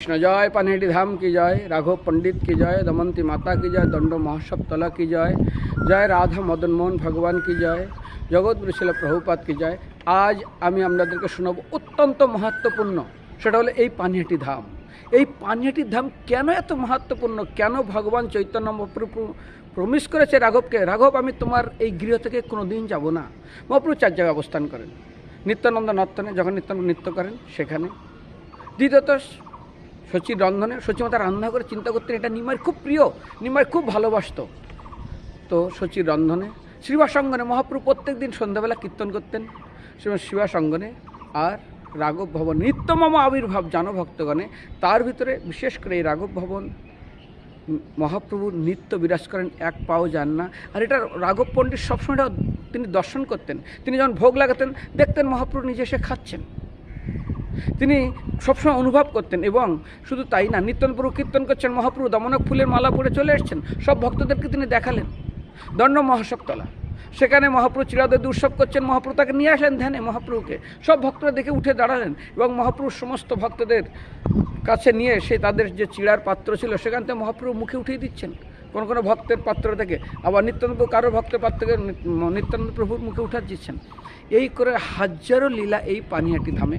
কৃষ্ণ জয়, পানহেটি ধাম কি জয়, রাঘব পণ্ডিত কি জয়, দমন্তী মাতা কি জয়, দণ্ড মহোৎসব তলা কি জয় জয় রাধা মদন মোহন ভগবান কি জয়, জগৎ শিল প্রভুপাত কি জয়। আজ আমি আপনাদেরকে শোনাবো অত্যন্ত মহত্বপূর্ণ সেটা হলো এই পানহেটি ধাম। এই পানহেটি ধাম কেন এত মহত্বপূর্ণ কেন ভগবান চৈতন্য প্রমিস করেছে রাঘবকে, রাঘব, আমি তোমার এই গৃহ থেকে কোনো দিন যাব না। মহাপ্রভু চার জায়গায় অবস্থান করেন। নিত্যানন্দ নর্তনে যখন নিত্যানন্দ নৃত্য করেন সেখানে। দ্বিতীয়ত সচির রন্ধনে সচিমাতা রান্না করে চিন্তা করতেন, এটা নিমাই খুব প্রিয়, নিমাই খুব ভালোবাসতো। তো সচির রন্ধনে, শিবাসঙ্গনে মহাপ্রভু প্রত্যেক দিন সন্ধ্যাবেলা কীর্তন করতেন। শিবাসঙ্গনে আর রাঘব ভবন, নিত্যমম আবির্ভাব, জানো ভক্তগণে, তার ভিতরে বিশেষ করে এই রাঘব ভবন মহাপ্রভুর নিত্য বিরাজ করেন, এক পাও যান না। আর এটা রাঘব পণ্ডিত সবসময় তিনি দর্শন করতেন। তিনি যখন ভোগ লাগাতেন, দেখতেন মহাপ্রভু নিজে এসে খাচ্ছেন। তিনি সবসময় অনুভব করতেন এবং শুধু তাই না নিত্যনপ্রভু কীর্তন করছেন, মহাপ্রভু দমনক ফুলের মালা পরে চলে এসছেন, সব ভক্তদেরকে তিনি দেখালেন। দণ্ড মহাসবতলা সেখানে মহাপ্রভু চিরাদের উৎসব করছেন, মহাপ্রভু তাকে নিয়ে আসেন ধ্যানে মহাপ্রভুকে। সব ভক্তরা দেখে উঠে দাঁড়ালেন এবং মহাপ্রভুর সমস্ত ভক্তদের কাছে নিয়ে সে তাদের যে চিড়ার পাত্র ছিল, সেখান থেকে মহাপ্রভু মুখে উঠিয়ে দিচ্ছেন। কোন কোনো ভক্তের পাত্র থেকে আবার নিত্যানন্দ কারও ভক্তের পাত্র থেকে নিত্যানন্দ প্রভুর মুখে উঠা দিচ্ছেন। এই করে হাজারো লীলা এই পানিহাটি ধামে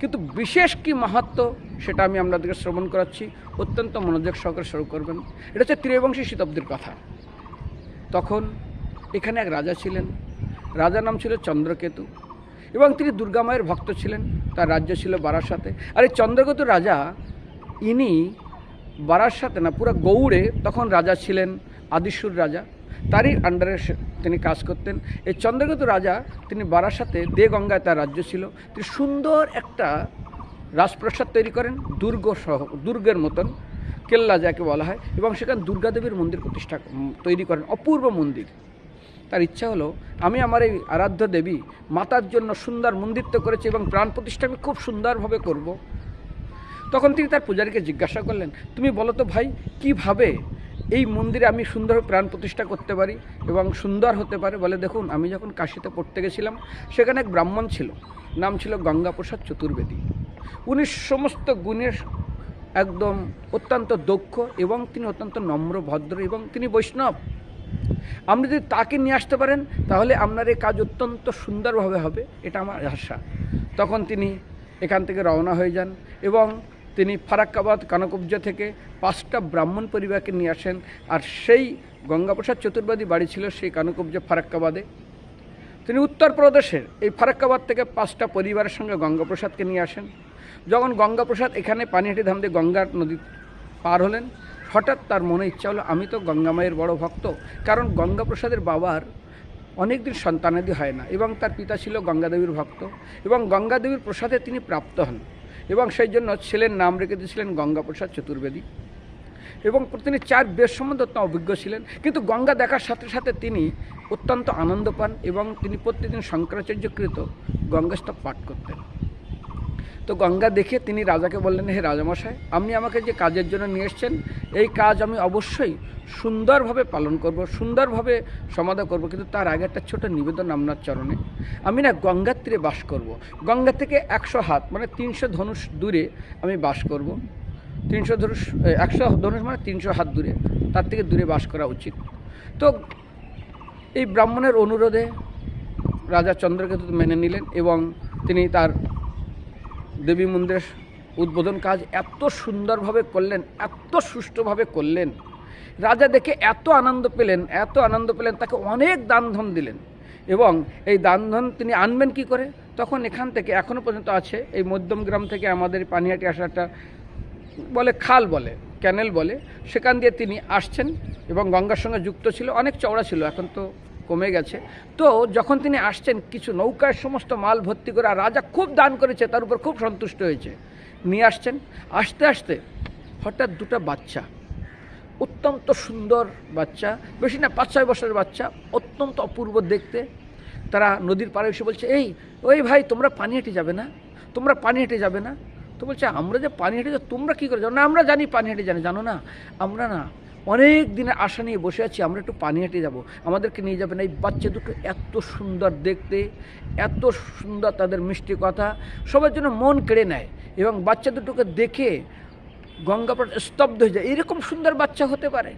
কিন্তু বিশেষ কি মাহাত্ম সেটা আমি আপনাদেরকে শ্রবণ করাচ্ছি। অত্যন্ত মনোযোগ সহকারে শুরু করবেন। এটা হচ্ছে ত্রিবংশী শতাব্দীর কথা। তখন এখানে এক রাজা ছিলেন। রাজার নাম ছিল চন্দ্রকেতু এবং তিনি দুর্গামায়ের ভক্ত ছিলেন। তার রাজ্য ছিল বারাসাতে। আর এই চন্দ্রকেতু রাজা, ইনি বারাসাতে না, পুরো গৌড়ে তখন রাজা ছিলেন আদিসুর রাজা। তারই আন্ডারে তিনি কাজ করতেন। এই চন্দ্রকেতু রাজা তিনি বারাসাতে দে গঙ্গায় তার রাজ্য ছিল। তিনি সুন্দর একটা রাজপ্রাসাদ তৈরি করেন, দুর্গ সহ, দুর্গের মতন, কেল্লা যাকে বলা হয়, এবং সেখানে দুর্গাদেবীর মন্দির প্রতিষ্ঠা তৈরি করেন, অপূর্ব মন্দির। তার ইচ্ছা হলো, আমি আমার এই আরাধ্য দেবী মাতার জন্য সুন্দর মন্দির তো করেছি এবং প্রাণ প্রতিষ্ঠা আমি খুব সুন্দরভাবে করব। তখন তিনি তার পূজারীকে জিজ্ঞাসা করলেন, তুমি বলো তো ভাই, কীভাবে এই মন্দিরে আমি সুন্দর প্রাণ প্রতিষ্ঠা করতে পারি এবং সুন্দর হতে পারে বলে দেখুন, আমি যখন কাশিতে পড়তে গেছিলাম, সেখানে এক ব্রাহ্মণ ছিল, নাম ছিল গঙ্গাপ্রসাদ চতুর্বেদী। উনি সমস্ত গুণের একদম অত্যন্ত দক্ষ এবং তিনি অত্যন্ত নম্র, ভদ্র এবং তিনি বৈষ্ণব। আপনি যদি তাকে নিয়ে আসতে পারেন, তাহলে আপনার এই কাজ অত্যন্ত সুন্দরভাবে হবে, এটা আমার আশা। তখন তিনি এখান থেকে রওনা হয়ে যান এবং তিনি ফারাক্কাবাদ, কানকব্জ থেকে পাঁচটা ব্রাহ্মণ পরিবারকে নিয়ে আসেন। আর সেই গঙ্গাপ্রসাদ চতুর্বাদী বাড়ি ছিল সেই কানকব্জ ফারাক্কাবাদে। তিনি উত্তরপ্রদেশের এই ফারাক্কাবাদ থেকে পাঁচটা পরিবারের সঙ্গে গঙ্গাপ্রসাদকে নিয়ে আসেন। যখন গঙ্গাপ্রসাদ এখানে পানিহাটি ধাম দিয়ে গঙ্গার নদী পার হলেন, হঠাৎ তার মনে ইচ্ছা হলো, আমি তো গঙ্গা মায়ের বড় ভক্ত। কারণ গঙ্গাপ্রসাদের বাবার অনেক দিন সন্তানাদি হয় না এবং তার পিতা ছিল গঙ্গাদেবীর ভক্ত এবং গঙ্গাদেবীর প্রসাদে তিনি প্রাপ্ত হন। এবং সেই জন্য ছেলের নাম রেখে দিয়েছিলেন গঙ্গাপ্রসাদ চতুর্বেদী। এবং তিনি চার বেশ সম্বন্ধে অত্যন্ত অভিজ্ঞ ছিলেন, কিন্তু গঙ্গা দেখার সাথে সাথে তিনি অত্যন্ত আনন্দ পান এবং তিনি প্রত্যেকদিন শঙ্করাচার্যকৃত গঙ্গাস্তব পাঠ করতেন। তো গঙ্গা দেখে তিনি রাজাকে বললেন, হে রাজামশাই, আপনি আমাকে যে কাজের জন্য নিয়ে এসছেন, এই কাজ আমি অবশ্যই সুন্দরভাবে পালন করব, সুন্দরভাবে সমাধা করব কিন্তু তার আগে একটা ছোট নিবেদন আপনার চরণে আমি না গঙ্গার তীরে বাস করব। গঙ্গা থেকে একশো হাত মানে তিনশো ধনুষ দূরে আমি বাস করব। তিনশো ধনুষ একশো ধনুষ মানে তিনশো হাত দূরে তার থেকে দূরে বাস করা উচিত তো এই ব্রাহ্মণের অনুরোধে রাজা চন্দ্রকেতু মেনে নিলেন এবং তিনি তার দেবী মন্দিরের উদ্বোধন কাজ এত সুন্দরভাবে করলেন, এত সুষ্ঠুভাবে করলেন, রাজা দেখে এত আনন্দ পেলেন, এত আনন্দ পেলেন, তাকে অনেক দানধন দিলেন এবং এই দানধন তিনি আনবেন কি করে? তখন এখান থেকে এখনও পর্যন্ত আছে, এই মধ্যম গ্রাম থেকে আমাদের পানিহাটি আসা একটা বলে খাল বলে, ক্যানেল বলে, সেখান দিয়ে তিনি আসছেন এবং গঙ্গার সঙ্গে যুক্ত ছিল, অনেক চওড়া ছিল, এখন তো কমে গেছে। তো যখন তিনি আসছেন, কিছু নৌকায় সমস্ত মাল ভর্তি করে, আর রাজা খুব দান করেছে, তার উপর খুব সন্তুষ্ট হয়েছে। নিয়ে আসছেন। আসতে আসতে হঠাৎ দুটো বাচ্চা, অত্যন্ত সুন্দর বাচ্চা, বেশি না পাঁচ ছয় বছরের বাচ্চা, অত্যন্ত অপূর্ব দেখতে। তারা নদীর পাড়ে এসে বলছে, এই, ওই ভাই, তোমরা পানি হেঁটে যাবে না? তোমরা পানি হেঁটে যাবে না? তো বলছে, আমরা যে পানি হেঁটে যাব, তোমরা কী করে জানো? না, আমরা জানি পানি হেঁটে জানি জানো না? আমরা না অনেক দিনের আশা নিয়ে বসে আছি, আমরা একটু পানি হেঁটে যাব। আমাদেরকে নিয়ে যাবেন এই বাচ্চা দুটো, এত সুন্দর দেখতে, এত সুন্দর তাদের মিষ্টি কথা, সবার জন্য মন কেড়ে নেয় এবং বাচ্চা দুটোকে দেখে গঙ্গাপ্রসাদ স্তব্ধ হয়ে যায়। এরকম সুন্দর বাচ্চা হতে পারে।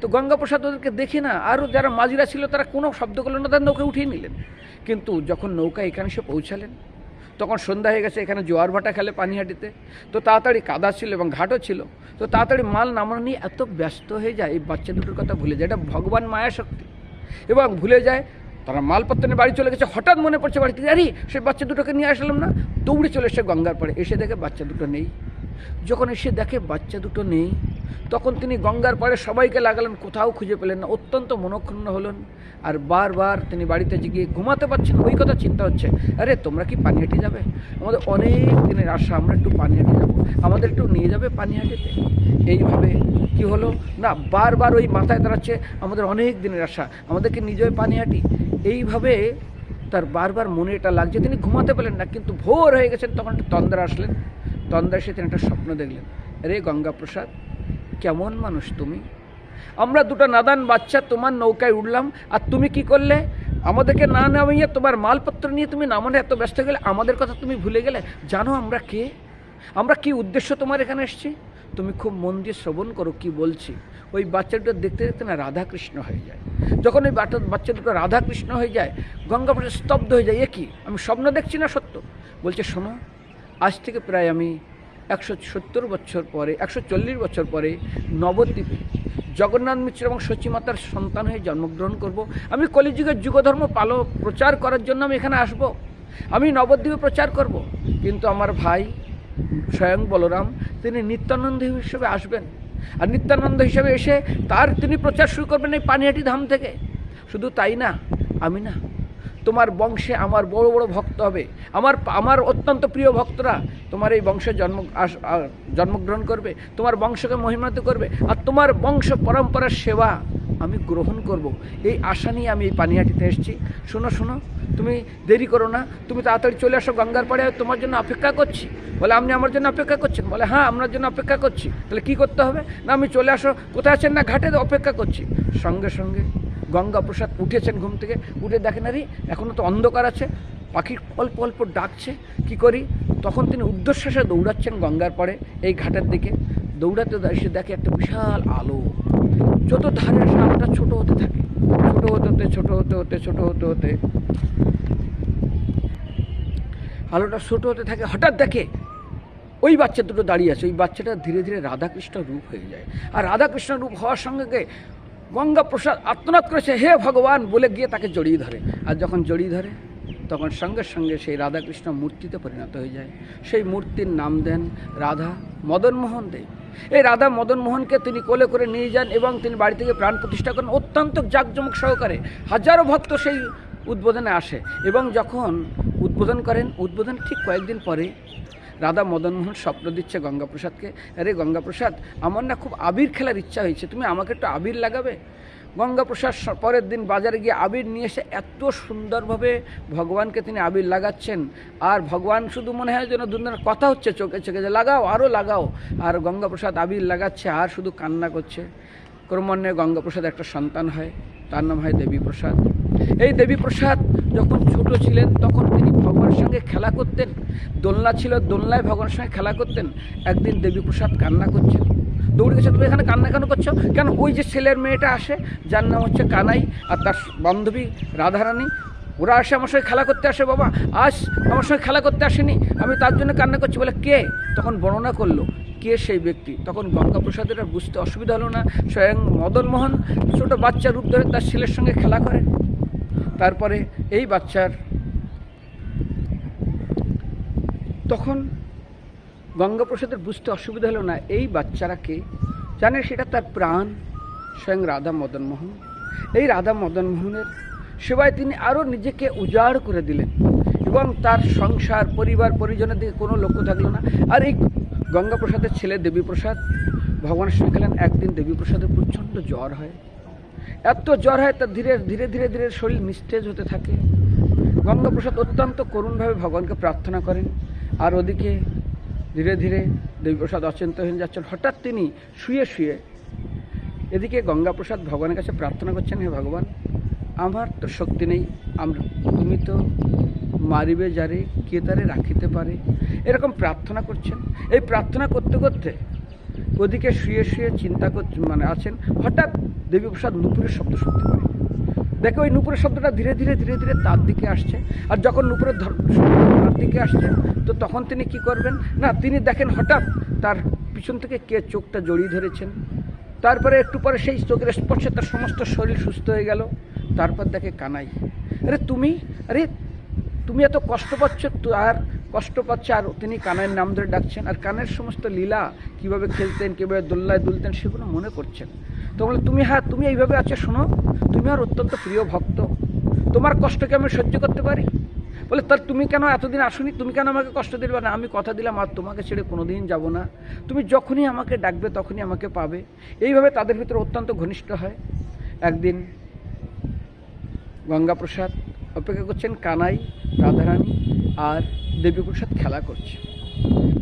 তো গঙ্গাপ্রসাদ ওদেরকে দেখে না আরও যারা মাঝিরা ছিল তারা কোনো শব্দ করলেন না, তার নৌকা উঠিয়ে নিলেন। কিন্তু যখন নৌকা এখানে এসে পৌঁছালেন তখন সন্ধ্যা হয়ে গেছে, এখানে জোয়ার ভাটা খেলে পানিহাটিতে। তো তাড়াতাড়ি কাদা ছিল এবং ঘাটও ছিল। তো তাড়াতাড়ি মাল নামানো নিয়ে এত ব্যস্ত হয়ে যায়, এই বাচ্চা দুটোর কথা ভুলে যায়। এটা ভগবান মায়া শক্তি। এবং ভুলে যায়, তারা মালপত্র নিয়ে বাড়ি চলে গেছে, হঠাৎ মনে পড়ছে বাড়িতে আরে, সেই বাচ্চা দুটোকে নিয়ে আসলাম না। দৌড়ে চলে এসে গঙ্গার পরে এসে দেখে বাচ্চা দুটো নেই। যখন এসে দেখে বাচ্চা দুটো নেই, তখন তিনি গঙ্গার পাড়ে সবাইকে লাগালেন, কোথাও খুঁজে পেলেন না। অত্যন্ত মনক্ষুণ্ণ হলেন আর বারবার তিনি বাড়িতে গিয়ে ঘুমাতে পারছেন ওই কথা চিন্তা হচ্ছে, আরে, তোমরা কি পানিহাটি যাবে? আমাদের অনেক দিনের আশা, আমরা একটু পানিহাটি যাব। আমাদের একটু নিয়ে যাবে পানিহাটিতে এইভাবে কি হলো? না, বারবার ওই মাথায় দাঁড়াচ্ছে, আমাদের অনেক দিনের আশা, আমাদেরকে নিয়ে যাবে পানিহাটি এইভাবে তার বারবার মনে এটা লাগছে, তিনি ঘুমাতে পেলেন না, কিন্তু ভোর হয়ে গেছেন, তখন একটা তন্দ্রা আসলেন। তন্দ্রা এসে তিনি একটা স্বপ্ন দেখলেন। রে গঙ্গাপ্রসাদ, কেমন মানুষ তুমি? আমরা দুটো নাদান বাচ্চা তোমার নৌকায় উঠলাম, আর তুমি কি করলে? আমাদেরকে না নামিয়ে তোমার মালপত্র নিয়ে তুমি নামানো এত ব্যস্ত গেলে, আমাদের কথা তুমি ভুলে গেলে? জানো আমরা কে? আমরা কি উদ্দেশ্য তোমার এখানে এসেছি? তুমি খুব মন দিয়ে শ্রবণ করো কি বলছি। ওই বাচ্চাটা দেখতে দেখতে না রাধাকৃষ্ণ হয়ে যায়। যখন ওই বাচ্চা দুটো রাধাকৃষ্ণ হয়ে যায়, গঙ্গাপ্রসাদ স্তব্ধ হয়ে যায়, এ কি? আমি স্বপ্ন দেখছি না সত্য? বলছে, শোনো আজ থেকে প্রায় আমি একশো সত্তর বছর পরে, একশো চল্লিশ বছর পরে নবদ্বীপে জগন্নাথ মিশ্র এবং সচিমাতার সন্তান হয়ে জন্মগ্রহণ করব। আমি কলিযুগের যুগধর্ম পালো প্রচার করার জন্য আমি এখানে আসব। আমি নবদ্বীপে প্রচার করব। কিন্তু আমার ভাই স্বয়ং বলরাম, তিনি নিত্যানন্দ হিসেবে আসবেন। আর নিত্যানন্দ হিসেবে এসে তার তিনি প্রচার শুরু করবেন এই পানিহাটি ধাম থেকে। শুধু তাই না, আমি না তোমার বংশে আমার বড় বড় ভক্ত হবে। আমার আমার অত্যন্ত প্রিয় ভক্তরা তোমার এই বংশে জন্ম জন্মগ্রহণ করবে, তোমার বংশকে মহিমাত করবে আর তোমার বংশ পরম্পরার সেবা আমি গ্রহণ করব। এই আশা নিয়ে আমি এই পানিহাটিতে এসেছি। শোনো শোনো, তুমি দেরি করো না, তুমি তাড়াতাড়ি চলে আসো গঙ্গার পাড়ে তোমার জন্য অপেক্ষা করছি। বলে, আপনি আমার জন্য অপেক্ষা করছেন? বলে হ্যাঁ আপনার জন্য অপেক্ষা করছি। তাহলে কি করতে হবে? না, আমি চলে আসো, কোথায় আছেন না, ঘাটে অপেক্ষা করছি। সঙ্গে সঙ্গে গঙ্গা প্রসাদ উঠেছেন ঘুম থেকে। উঠে দেখেন আরে এখনও তো অন্ধকার আছে। পাখি অল্প অল্প ডাকছে। কি করি? তখন তিনি উর্ধ্বশ্বাসে দৌড়াচ্ছেন গঙ্গার পরে এই ঘাটের দিকে। দৌড়াতে এসে দেখে একটা বিশাল আলো। যত ধারে আসে আলোটা ছোট হতে থাকে। ছোট হতে হতে, ছোট হতে হতে, ছোট হতে হতে। আলোটা ছোট হতে থাকে। হঠাৎ দেখে ওই বাচ্চা দুটো দাঁড়িয়ে আছে। ওই বাচ্চাটা ধীরে ধীরে রাধাকৃষ্ণ রূপ হয়ে যায়। আর রাধাকৃষ্ণ রূপ হওয়ার সঙ্গে সঙ্গে গঙ্গা প্রসাদ আত্মনাদ করেছে, হে ভগবান বলে গিয়ে তাকে জড়িয়ে ধরে। আর যখন জড়িয়ে ধরে, তখন সঙ্গে সঙ্গে সেই রাধাকৃষ্ণ মূর্তিতে পরিণত হয়ে যায়। সেই মূর্তির নাম দেন রাধা মদনমোহন দেব। এই রাধা মদনমোহনকে তিনি কোলে করে নিয়ে যান এবং তিনি বাড়ি থেকে প্রাণ প্রতিষ্ঠা করেন। অত্যন্ত জাঁকজমক সহকারে হাজারো ভক্ত সেই উদ্বোধনে আসে এবং যখন উদ্বোধন করেন, উদ্বোধন ঠিক কয়েকদিন পরে রাধা মদনমোহন স্বপ্ন দিচ্ছে গঙ্গাপ্রসাদকে। আরে গঙ্গাপ্রসাদ, আমার না খুব আবির খেলার ইচ্ছা হয়েছে, তুমি আমাকে একটু আবির লাগাবে? গঙ্গাপ্রসাদ পরের দিন বাজারে গিয়ে আবির নিয়ে এসে এত সুন্দরভাবে ভগবানকে তিনি আবির লাগাচ্ছেন, আর ভগবান শুধু মনে হয় যেন দুজনের কথা হচ্ছে চোখে চোখে, যে লাগাও আরও লাগাও, আর গঙ্গাপ্রসাদ আবির লাগাচ্ছে, আর শুধু কান্না করছে। ক্রমান্বয়ে গঙ্গাপ্রসাদ একটা সন্তান হয়, তার নাম হয় দেবীপ্রসাদ। এই দেবীপ্রসাদ যখন ছোট ছিলেন, তখন তিনি খেলা করতেন। দোলনা ছিল, দোলনায় ভগবানের সঙ্গে খেলা করতেন। একদিন দেবীপ্রসাদ কান্না করছেন দৌড়ে গেছে, তুমি এখানে কান্না কেন করছ? কেন? ওই যে ছেলের মেয়েটা আসে, যার নাম হচ্ছে কানাই আর তার বান্ধবী রাধারানী, ওরা আসে আমার সঙ্গে খেলা করতে আসে, বাবা। আজ আমার সঙ্গে খেলা করতে আসেনি। আমি তার জন্য কান্না করছি। বলে, কে? তখন বর্ণনা করল, কে সেই ব্যক্তি? তখন গঙ্গাপ্রসাদের আর বুঝতে অসুবিধা হলো না। স্বয়ং মদনমোহন ছোট বাচ্চা রূপ ধরে তার ছেলের সঙ্গে খেলা করে। তারপরে এই বাচ্চার তখন গঙ্গাপ্রসাদের বুঝতে অসুবিধা হলো না, এই বাচ্চারা কে জানে সেটা তার প্রাণ, স্বয়ং রাধা মদনমোহন এই রাধা মদনমোহনের সেবায় তিনি আরও নিজেকে উজাড় করে দিলেন এবং তার সংসার, পরিবার, পরিজনের দিকে কোনো লক্ষ্য থাকল না। আর এই গঙ্গাপ্রসাদের ছেলে দেবীপ্রসাদ ভগবানের সঙ্গে গেলেন, একদিন দেবীপ্রসাদের প্রচণ্ড জ্বর হয়। এত জ্বর হয়, তার ধীরে ধীরে ধীরে ধীরে শরীর নিস্তেজ হতে থাকে। গঙ্গাপ্রসাদ অত্যন্ত করুণভাবে ভগবানকে প্রার্থনা করেন। আর ওদিকে ধীরে ধীরে দেবীপ্রসাদ অচিন্ত হয়ে যাচ্ছেন। হঠাৎ তিনি শুয়ে শুয়ে এদিকে গঙ্গাপ্রসাদ ভগবানের কাছে প্রার্থনা করছেন, হে ভগবান, আমার তো শক্তি নেই, আমরা তুমি তো মারিবে যারে, কে তারে রাখিতে পারে। এরকম প্রার্থনা করছেন। এই প্রার্থনা করতে করতে ওদিকে শুয়ে শুয়ে চিন্তা করছে মানে আছেন, হঠাৎ দেবীপ্রসাদ নুপুরের শব্দ শুনতে পায়। দেখে ওই নুপুরের শব্দটা ধীরে ধীরে ধীরে ধীরে তার দিকে আসছে। আর যখন নুপুরের ধর- তার দিকে আসছে, তো তখন তিনি কি করবেন? না, তিনি দেখেন হঠাৎ তার পিছন থেকে কে চোখটা জড়িয়ে ধরেছেন। তারপরে একটু পরে সেই চোখের স্পর্শে তার সমস্ত শরীর সুস্থ হয়ে গেল। তারপর দেখে কানাই, আরে তুমি? আরে তুমি এত কষ্ট পাচ্ছ? আর কষ্ট পাচ্ছে, আর তিনি কানের নাম ধরে ডাকছেন। আর কানের সমস্ত লীলা কীভাবে খেলতেন, কীভাবে দোল্লায় দুলতেন, সেগুলো মনে করছেন। তো বলে, তুমি হ্যাঁ তুমি এইভাবে আছো, শোনো। তুমি আর অত্যন্ত প্রিয় ভক্ত, তোমার কষ্টকে আমি সহ্য করতে পারি? বলে তার তুমি কেন এতদিন আসুনি? তুমি কেন আমাকে কষ্ট দিলে? না, আমি কথা দিলাম, আর তোমাকে ছেড়ে কোনোদিন যাব না। তুমি যখনই আমাকে ডাকবে, তখনই আমাকে পাবে। এইভাবে তাদের ভিতরে অত্যন্ত ঘনিষ্ঠ হয়। একদিন গঙ্গাপ্রসাদ অপেক্ষা করছেন কানাই, রাধারানী আর দেবীপ্রসাদ খেলা করছে।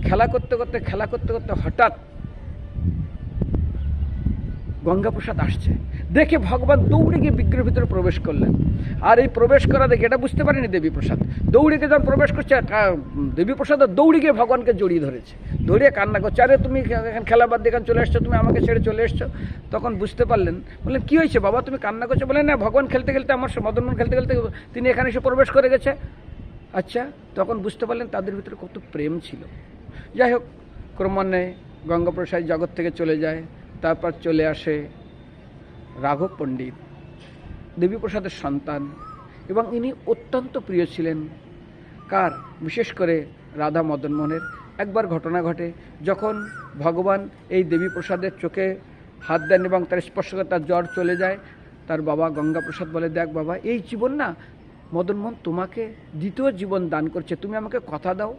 খেলা করতে করতে, খেলা করতে করতে হঠাৎ গঙ্গাপ্রসাদ আসছে। দেখে ভগবান দৌড়ে গিয়ে বিগ্রহের ভিতরে প্রবেশ করলেন। আর এই প্রবেশ করা দেখে, এটা বুঝতে পারেনি দেবীপ্রসাদ। দৌড়ে গিয়ে যখন প্রবেশ করছে দেবীপ্রসাদ দৌড়ে গিয়ে ভগবানকে জড়িয়ে ধরেছে। ধরিয়ে কান্না করছে, আরে, তুমি এখানে খেলা বাদ দিয়ে চলে এসছো, তুমি আমাকে ছেড়ে চলে এসছো? তখন বুঝতে পারলেন, বললেন, কী হয়েছে বাবা? তুমি কান্না করছ? বলেন না, ভগবান খেলতে খেলতে আমার মদনমোহন খেলতে খেলতে তিনি এখানে এসে প্রবেশ করে গেছে। আচ্ছা তখন বুঝতে পারলেন তাদের ভিতরে কত প্রেম ছিল। যাই হোক, ক্রমান্বয়ে গঙ্গাপ্রসাদ জগৎ থেকে চলে যায়, তারপর চলে আসে রাঘব পণ্ডিত, দেবীপ্রসাদের সন্তান এবং ইনি অত্যন্ত প্রিয় ছিলেন। কার? বিশেষ করে রাধা মদনমোহনের একবার ঘটনা ঘটে যখন ভগবান এই দেবীপ্রসাদের চোখে হাত দেন এবং তার স্পর্শ করে তার জ্বর চলে যায়, তার বাবা গঙ্গাপ্রসাদ বলে, দেখ বাবা, এই জীবন না মদনমোহন তোমাকে দ্বিতীয় জীবন দান করছে। তুমি আমাকে কথা দাও।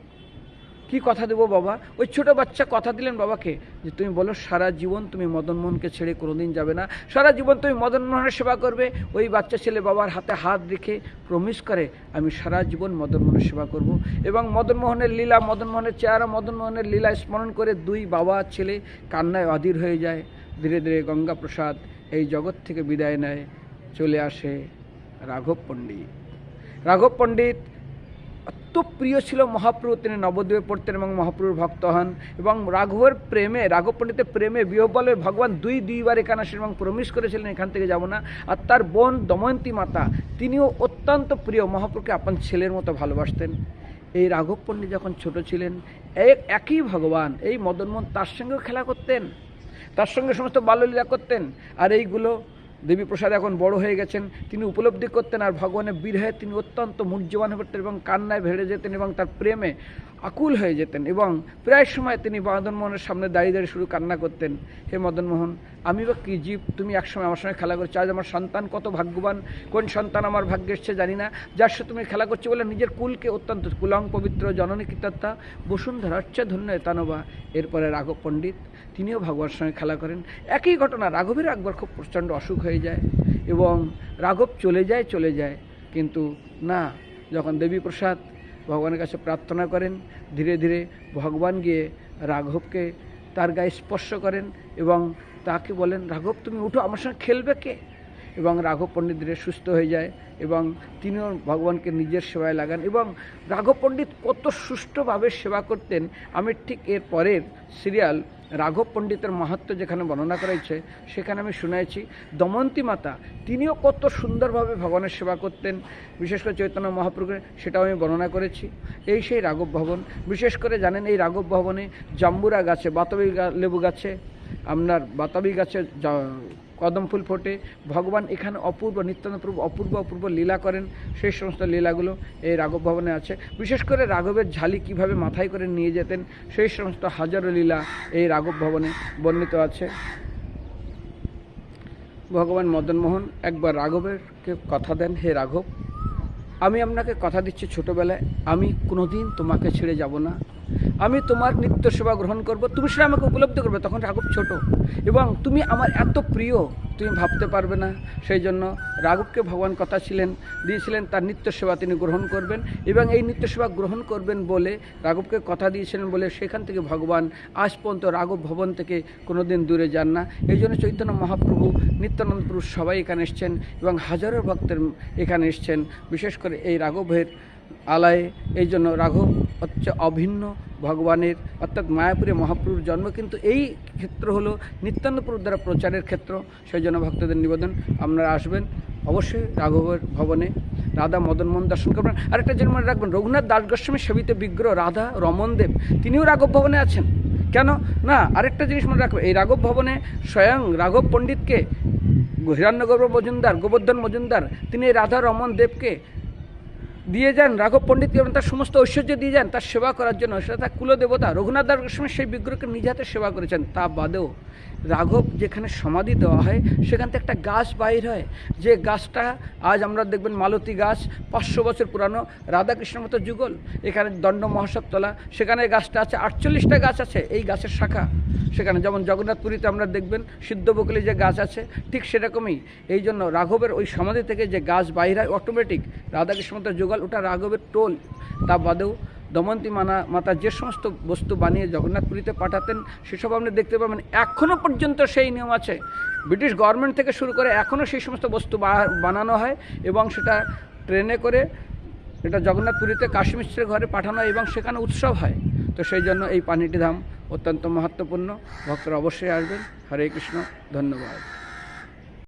কি কথা দেবো বাবা? ওই ছোট বাচ্চা কথা দিলেন বাবাকে যে তুমি বলো, সারা জীবন তুমি মদন মোহনকে ছেড়ে কোনোদিন যাবে না। সারা জীবন তুমি মদন মোহনের সেবা করবে। ওই বাচ্চা ছেলে বাবার হাতে হাত রেখে প্রমিস করে, আমি সারা জীবন মদনমোহনের সেবা করব। এবং মদনমোহনের লীলা মদনমোহনের চেহারা মদনমোহনের লীলা স্মরণ করে দুই বাবা ছেলে কান্নায় অধীর হয়ে যায়। ধীরে ধীরে গঙ্গা প্রসাদ এই জগৎ থেকে বিদায় নেয়। চলে আসে রাঘব পণ্ডিত। রাঘব পণ্ডিত অত প্রিয় ছিল মহাপ্রভু। তিনি নবদ্বীপে পড়তেন এবং মহাপ্রভুর ভক্ত হন এবং রাঘবের প্রেমে রাঘব পণ্ডিতের প্রেমে বিহবলে ভগবান দুই দুইবার এখানে আসেন এবং প্রমিস করেছিলেন, এখান থেকে যাব না। আর তার বোন দময়ন্তী মাতা, তিনিও অত্যন্ত প্রিয়। মহাপ্রভুকে আপন ছেলের মতো ভালোবাসতেন। এই রাঘব পণ্ডিত যখন ছোট ছিলেন এক একই ভগবান, এই মদনমোহন তার সঙ্গেও খেলা করতেন, তার সঙ্গে সমস্ত বাল্যলীলা করতেন। আর এইগুলো দেবীপ্রসাদ এখন বড় হয়ে গেছেন। তিনি উপলব্ধি করতেন আর ভগবানের বিরহে তিনি অত্যন্ত মূর্যবান হয়ে পড়তেন এবং কান্নায় ভেড়ে যেতেন এবং তার প্রেমে আকুল হয়ে যেতেন এবং প্রায় সময় তিনি মদনমোহনের সামনে দাঁড়িয়ে দাঁড়িয়ে শুরু কান্না করতেন। হে মদনমোহন আমি বা কী জীব? তুমি একসময় আমার সঙ্গে খেলা করছ। আজ আমার সন্তান কত ভাগ্যবান? কোন সন্তান আমার ভাগ্যে এসছে জানি না। যার সাথে তুমি খেলা করছ বলে নিজের কুলকে অত্যন্ত কুলং পবিত্র জননী কৃতাত্তা বসুন্ধরাচ্ছ ধন্য তানবা। এরপরে রাঘব পণ্ডিত, তিনিও ভগবানের সঙ্গে খেলা করেন। একই ঘটনা রাঘবের একবার খুব প্রচণ্ড অসুখ হয়ে যায় এবং রাঘব চলে যায় চলে যায়। কিন্তু না, যখন দেবীপ্রসাদ ভগবানের কাছে প্রার্থনা করেন, ধীরে ধীরে ভগবান গিয়ে রাঘবকে তার গায়ে স্পর্শ করেন এবং তাকে বলেন, রাঘব, তুমি উঠো, আমার সঙ্গে খেলবে কে? এবং রাঘব পণ্ডিত সুস্থ হয়ে যায় এবং তিনিও ভগবানকে নিজের সেবায় লাগান এবং রাঘব পণ্ডিত কত সুষ্ঠুভাবে সেবা করতেন। আমি ঠিক এর পরের সিরিয়াল রাঘব পণ্ডিতের মাহাত্ম্য যেখানে বর্ণনা করা হয়েছে, সেখানে আমি শুনেছি দমন্তী মাতা, তিনিও কত সুন্দরভাবে ভগবানের সেবা করতেন। বিশেষ করে চৈতন্য মহাপ্রভুর সেটাও আমি বর্ণনা করেছি। এই সেই রাঘব ভবন। বিশেষ করে জানেন, এই রাঘব ভবনে জাম্বুরা গাছে, বাতাবি লেবু গাছে আপনার বাতাবি গাছে কদম ফুল ফোটে। ভগবান এখানে অপূর্ব নিত্যান্ত প্রভু অপূর্ব অপূর্ব লীলা করেন। সেই সমস্ত লীলাগুলো এই রাঘব ভবনে আছে। বিশেষ করে রাঘবের ঝালি কীভাবে মাথায় করে নিয়ে যেতেন, সেই সমস্ত হাজারো লীলা এই রাঘব ভবনে বর্ণিত আছে। ভগবান মদনমোহন একবার রাঘবেরকে কথা দেন, হে রাঘব, আমি আপনাকে কথা দিচ্ছি ছোটোবেলায়। আমি কোনোদিন তোমাকে ছেড়ে যাব না। আমি তোমার নিত্য সেবা গ্রহণ করব। তুমি সেটা আমাকে উপলব্ধি করবে, তখন রাঘব ছোট। এবং তুমি আমার এত প্রিয়, তুমি ভাবতে পারবে না। সেই জন্য রাঘবকে ভগবান কথা ছিলেন, দিয়েছিলেন, তার নিত্য সেবা তিনি গ্রহণ করবেন। এবং এই নিত্য সেবা গ্রহণ করবেন বলে রাঘবকে কথা দিয়েছিলেন বলে সেখান থেকে ভগবান আজ পর্যন্ত রাঘব ভবন থেকে কোনোদিন দূরে যান না। এই জন্য চৈতন্য মহাপ্রভু, নিত্যানন্দ প্রভু সবাই এখানে এসছেন এবং হাজারো ভক্তের এখানে এসছেন। বিশেষ করে এই রাঘবের আলায়ে। এই জন্য রাঘব হচ্ছে অভিন্ন ভগবানের, অর্থাৎ মায়াপুরে মহাপ্রভুর জন্ম, কিন্তু এই ক্ষেত্র হলো নিত্যানন্দপুর দ্বারা প্রচারের ক্ষেত্র। সেই জন্য ভক্তদের নিবেদন, আপনারা আসবেন অবশ্যই রাঘবের ভবনে। রাধা মদন মোহন দর্শন করবেন। আরেকটা জিনিস মনে রাখবেন, রঘুনাথ দাস গোস্বামী সেবিত বিগ্রহ রাধা রমন দেব, তিনিও রাঘব ভবনে আছেন। কেন? না, আরেকটা জিনিস মনে রাখবেন, এই রাঘব ভবনে স্বয়ং রাঘব পণ্ডিতকে হিরণ্যগর্ভ মজুমদার, গোবর্ধন মজুমদার, তিনি রাধা রমন দেবকে দিয়ে যান, রাঘব পণ্ডিত এবং তার সমস্ত ঐশ্বর্য দিয়ে যান, তার সেবা করার জন্য। সেটা তার কুলদেবতা। রঘুনাথ দাস গোস্বামী সেই বিগ্রহকে নিজ হাতে সেবা করেছেন, তা বাদেও রাঘব যেখানে সমাধি দেওয়া হয়, সেখান থেকে একটা গাছ বাইর হয়। যে গাছটা আজ আমরা দেখবেন মালতী গাছ, পাঁচশো বছর পুরানো, রাধাকৃষ্ণের মতো যুগল। এখানে দণ্ড মহাসব তলা, সেখানে গাছটা আছে, আটচল্লিশটা গাছ আছে এই গাছের শাখা। সেখানে যেমন জগন্নাথপুরীতে আমরা দেখবেন সিদ্ধ বকুলে যে গাছ আছে, ঠিক সেরকমই। এই জন্য রাঘবের ওই সমাধি থেকে যে গাছ বাইর হয় অটোমেটিক রাধাকৃষ্ণ মতো যুগল, ওটা রাঘবের টোল। তা বাদেও দমন্তী মানা, মাতা যে সমস্ত বস্তু বানিয়ে জগন্নাথপুরীতে পাঠাতেন, সেসব আপনি দেখতে পাবেন। এখনও পর্যন্ত সেই নিয়ম আছে। ব্রিটিশ গভর্নমেন্ট থেকে শুরু করে এখনও সেই সমস্ত বস্তু বানানো হয় এবং সেটা ট্রেনে করে এটা জগন্নাথপুরীতে কাশী মিশ্রের ঘরে পাঠানো হয় এবং সেখানে উৎসব হয়। তো সেই জন্য এই পানিটি ধাম অত্যন্ত মহত্বপূর্ণ। ভক্তরা অবশ্যই আসবেন। হরে কৃষ্ণ। ধন্যবাদ।